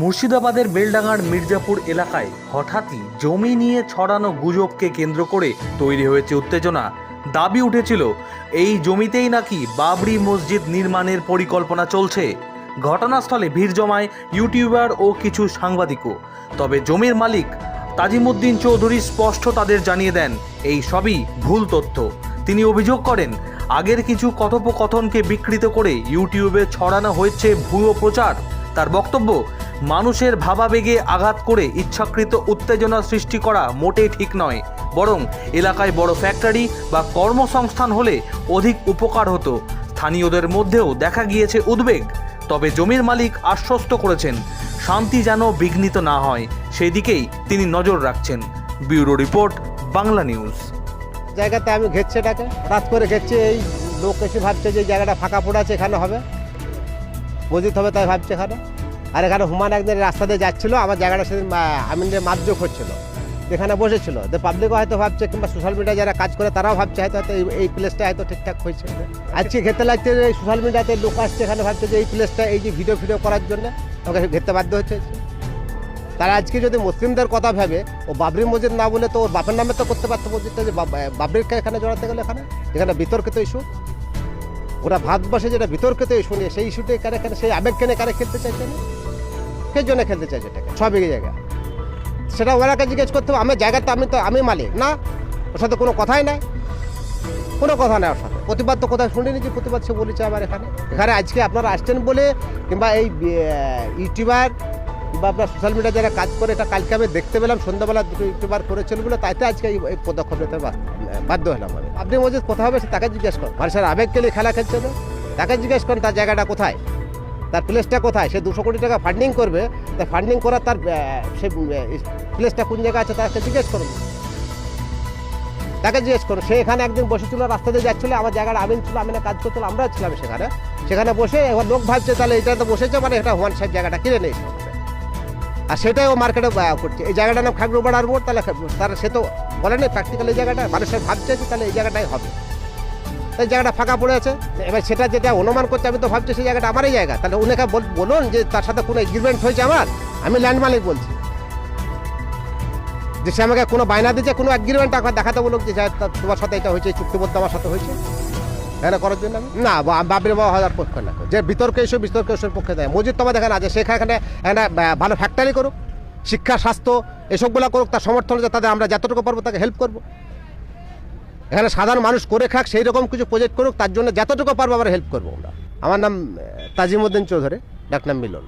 মুর্শিদাবাদের বেলডাঙ্গার মির্জাপুর এলাকায় হঠাৎই জমি নিয়ে ছড়ানো গুজবকে কেন্দ্র করে তৈরি হয়েছে উত্তেজনা। দাবি উঠেছিল, এই জমিতেই নাকি বাবরি মসজিদ নির্মাণের পরিকল্পনা চলছে। ঘটনাস্থলে ভিড় জমায় ইউটিউবার ও কিছু সাংবাদিকও। তবে জমির মালিক তাজিমুদ্দিন চৌধুরী স্পষ্ট তাদের জানিয়ে দেন, এই সবই ভুল তথ্য। তিনি অভিযোগ করেন, আগের কিছু কথোপকথনকে বিকৃত করে ইউটিউবে ছড়ানো হয়েছে ভুয়ো প্রচার। তার বক্তব্য মানুষের ভাবাবেগে আঘাত করে ইচ্ছাকৃত উত্তেজনা সৃষ্টি করা মোটেই ঠিক নয়। বরং এলাকায় বড় ফ্যাক্টরি বা কর্মসংস্থান হলে অধিক উপকার হতো। স্থানীয়দের মধ্যেও দেখা গিয়েছে উদ্বেগ। তবে জমির মালিক আশ্বস্ত করেছেন, শান্তি যেন বিঘ্নিত না হয়। সেই দিকেই তিনি নজর রাখছেন। Bureau report, Bangla news. জায়গাতে আমি ঘেরছে এটাকে। রাত করে ঘেরছে এই লোক এসে ভাবছে যে জায়গাটা ফাঁকা পড়ে আছে, এখানে হবে। মসজিদ হবে, তাই ভাবছে এখানে। আর এখানে হুমান একদিন রাস্তা দিয়ে যাচ্ছিল আমার জায়গাটা সেদিন আহ, আমিনের মাপজোক হচ্ছিল। এখানে বসেছিল। তো পাবলিকও হয়তো ভাবছে কিংবা সোশ্যাল মিডিয়া যারা কাজ করে তারাও ভাবছে হয়তো হয়তো এই- প্লেসটা হয়তো ঠিকঠাক হয়েছে। আজকে ঘেরতে লাগছে এই সোশ্যাল মিডিয়াতে লোক আসছে এখানে ভাবছে যে এই প্লেসটা এই যে ভিডিও ফিডিও করার জন্য ওকে ঘেরতে বাধ্য হচ্ছে। তারা আজকে যদি মুসলিমদের কথা ভাবে ও বাবরি মসজিদ না বলে তো ওর বাপের নামে তো করতে পারতো মসজিদটা যে বাব- বাবরিকে এখানে জড়াতে গেলে এখানে? এখানে বিতর্কিত ইস্যু ওরা ভারতবর্ষে যেটা বিতর্কিত নিয়ে সেই ইস্যুতে এখানে এখানে সেই আবেগ কেনে কারে খেলতে চাইছে না? কে জন্য খেলতে চাইছে এটাকে ছ বিঘে জায়গা সেটা ওনাকে জিজ্ঞেস করতে হবে আমার জায়গা তো আমি তো, আমি মালিক। না, ওর সাথে কোনো কথাই নাই। কোনো কথা নেই ওর সাথে। প্রতিবাদ তো কোথায় শুনিনি যে প্রতিবাদ সে বলেছে আমার এখানে? এখানে আজকে আপনারা আসছেন বলে কিংবা এই ইউটিউবার বা আপনার সোশ্যাল মিডিয়া যারা কাজ করে, এটা কালকে আমি দেখতে পেলাম, সন্ধ্যাবেলা দুটো ইউটিউবার করেছেন বলে, তাইতে আজকে এই পদক্ষেপ নিতে বা- বাধ্য হলাম আমি। আপনি মসজিদ কোথায় হবে তাকে জিজ্ঞেস করেন মানুষের আবেগ কেলে খেলা খেলছে তো? তাকে জিজ্ঞেস করেন তার জায়গাটা কোথায়? তার প্লেসটা কোথায়? সে দুশো কোটি টাকা ফান্ডিং করবে, তা ফান্ডিং করার তার সে প্লেসটা কোন জায়গায় আছে তাকে জিজ্ঞেস করুন তাকে জিজ্ঞেস করুন সে এখানে একদিন বসেছিল দিয়ে যাচ্ছিল, আমার জায়গাটা আমিন ছিল আমিনে কাজ করছিল, আমরাও ছিলাম সেখানে। সেখানে বসে এবার লোক ভাবছে, তাহলে এটা তো বসেছে মানে এটা হুমান সাহেব জায়গাটা কিনে নিয়েছে আর সেটাই ও মার্কেটে করছে। এই জায়গাটার নাম খাগড়ু পাড়ার মোড়, তাহলে তার সে তো বলে বলেনি প্র্যাকটিক্যাল এই জায়গাটা। মানুষের ভাবছে যে তাহলে এই জায়গাটাই হবে। এই জায়গাটা ফাঁকা পড়ে আছে। এবার সেটা যেটা অনুমান করছে, আমি তো ভাবছি সেই জায়গাটা আমারই জায়গা। তাহলে উনাকে বল- বলুন যে তার সাথে কোনো এগ্রিমেন্ট হয়েছে আমার? আমি ল্যান্ড মালিক বলছি। যে সে আমাকে কোনো বায়না দিচ্ছে কোনো এগ্রিমেন্ট দেখাতে বলুক যে তোমার সাথে এটা হয়েছে চুক্তিবদ্ধ আমার সাথে হয়েছে। এটা করার জন্য না বাবরি বাবা হাজার পক্ষে না। যে বিতর্ক এসব বিতর্ক এসব পক্ষে দেয়। মসজিদ তোমার দেখেন আছে সেখানে এখানে ভালো ফ্যাক্টরি করুক, শিক্ষা, স্বাস্থ্য, এসবগুলো করুক, তার সমর্থন যে তাদের আমরা যতটুকু পারব তাকে হেল্প করব। এখানে সাধারণ মানুষ করে খাক, সেই রকম কিছু প্রজেক্ট করুক, তার জন্য যতটুকু পারব আমরা হেল্প করব আমরা। আমার নাম তাজিমুদ্দিন চৌধুরী ডাক নাম মিলন।